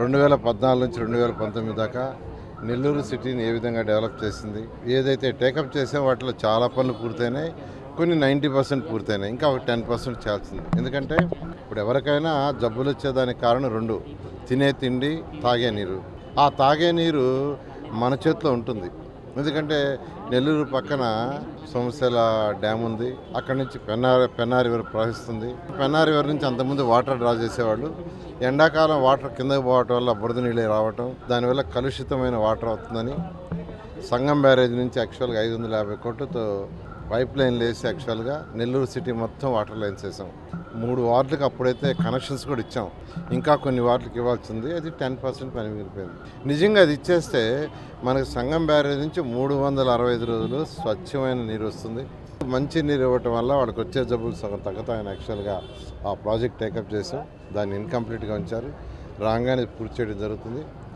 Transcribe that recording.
రెండు వేల పద్నాలుగు నుంచి రెండు వేల పంతొమ్మిది దాకా నెల్లూరు సిటీని ఏ విధంగా డెవలప్ చేసింది ఏదైతే టేకప్ చేసే వాటిలో చాలా పనులు పూర్తయినాయి కొన్ని నైంటీ పర్సెంట్ పూర్తయినాయి ఇంకా ఒక టెన్ పర్సెంట్ చేయాల్సింది. ఎందుకంటే ఇప్పుడు ఎవరికైనా జబ్బులు వచ్చేదానికి కారణం రెండు తినే తిండి తాగే నీరు. ఆ తాగే నీరు మన చేతిలో ఉంటుంది. ఎందుకంటే నెల్లూరు పక్కన సోమశిల డ్యామ్ ఉంది. అక్కడ నుంచి పెన్నార్ పెన్నా రివర్ ప్రవహిస్తుంది. పెన్నా రివర్ నుంచి అంతకుముందు వాటర్ డ్రా చేసేవాళ్ళు. ఎండాకాలం వాటర్ కిందకి పోవటం వల్ల బురద నీళ్ళు రావటం దానివల్ల కలుషితమైన వాటర్ అవుతుందని సంగం బ్యారేజ్ నుంచి యాక్చువల్గా ఐదు వందల యాభై కోట్లతో పైప్ లైన్లు వేసి యాక్చువల్గా నెల్లూరు సిటీ మొత్తం వాటర్ లైన్స్ వేసాం. మూడు వార్డులకు అప్పుడైతే కనెక్షన్స్ కూడా ఇచ్చాం. ఇంకా కొన్ని వార్డులకు ఇవ్వాల్సింది అది టెన్ పర్సెంట్ పని మిగిలిపోయింది. నిజంగా అది ఇచ్చేస్తే మనకి సంగం బ్యారేజ్ నుంచి మూడు వందల అరవై ఐదు రోజులు స్వచ్ఛమైన నీరు వస్తుంది. మంచి నీరు ఇవ్వటం వల్ల వాళ్ళకి వచ్చే జబ్బులు సగం తగ్గుతాయని యాక్చువల్గా ఆ ప్రాజెక్ట్ టేకప్ చేసాం దాన్ని ఇన్కంప్లీట్గా ఉంచారు. రాగానే పూర్తి చేయడం జరుగుతుంది.